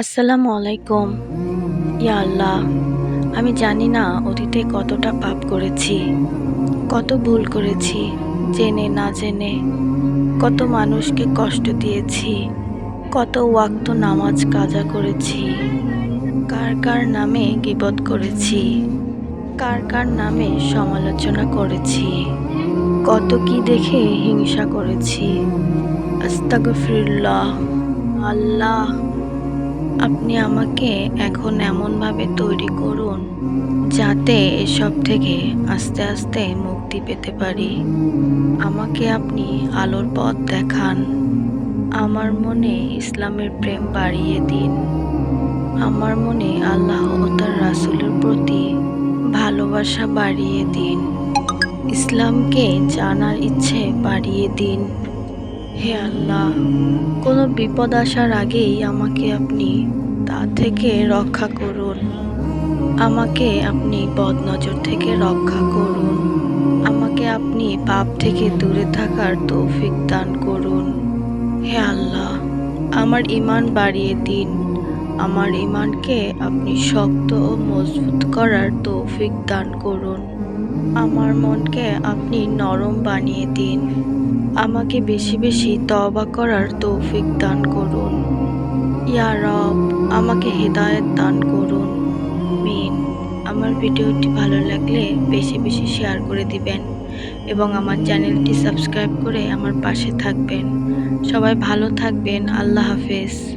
আসসালামু আলাইকুম। ইয়া আল্লাহ, আমি জানি না অতীতে কতটা পাপ করেছি, কত ভুল করেছি, জেনে না জেনে, কত মানুষকে কষ্ট দিয়েছি, কত ওয়াক্ত নামাজ কাজা করেছি, কার কার নামে গিবত করেছি, কার কার নামে সমালোচনা করেছি, কত কি দেখে হিংসা করেছি। আস্তাগফিরুল্লাহ, আল্লাহ। আপনি আমাকে এখন এমনভাবে তৈরি করুন যাতে এসব থেকে আস্তে আস্তে মুক্তি পেতে পারি। আমাকে আপনি আলোর পথ দেখান। আমার মনে ইসলামের প্রেম বাড়িয়ে দিন। আমার মনে আল্লাহ ও তার রাসুলের প্রতি ভালোবাসা বাড়িয়ে দিন। ইসলামকে জানার ইচ্ছে বাড়িয়ে দিন। হে আল্লাহ, কোনো বিপদ আসার আগেই আমাকে আপনি তা থেকে রক্ষা করুন। আমাকে আপনি বদনজর থেকে রক্ষা করুন। আমাকে আপনি পাপ থেকে দূরে থাকার তৌফিক দান করুন। হে আল্লাহ, আমার ইমান বাড়িয়ে দিন। আমার ইমানকে আপনি শক্ত ও মজবুত করার তৌফিক দান করুন। আমার মনকে আপনি নরম বানিয়ে দিন। আমাকে বেশি বেশি তবা করার তৌফিক দান করুন। ইয়া রব, আমাকে হেদায়ত দান করুন। মিন আমার ভিডিওটি ভালো লাগলে বেশি বেশি শেয়ার করে দিবেন এবং আমার চ্যানেলটি সাবস্ক্রাইব করে আমার পাশে থাকবেন। সবাই ভালো থাকবেন। আল্লাহ হাফেজ।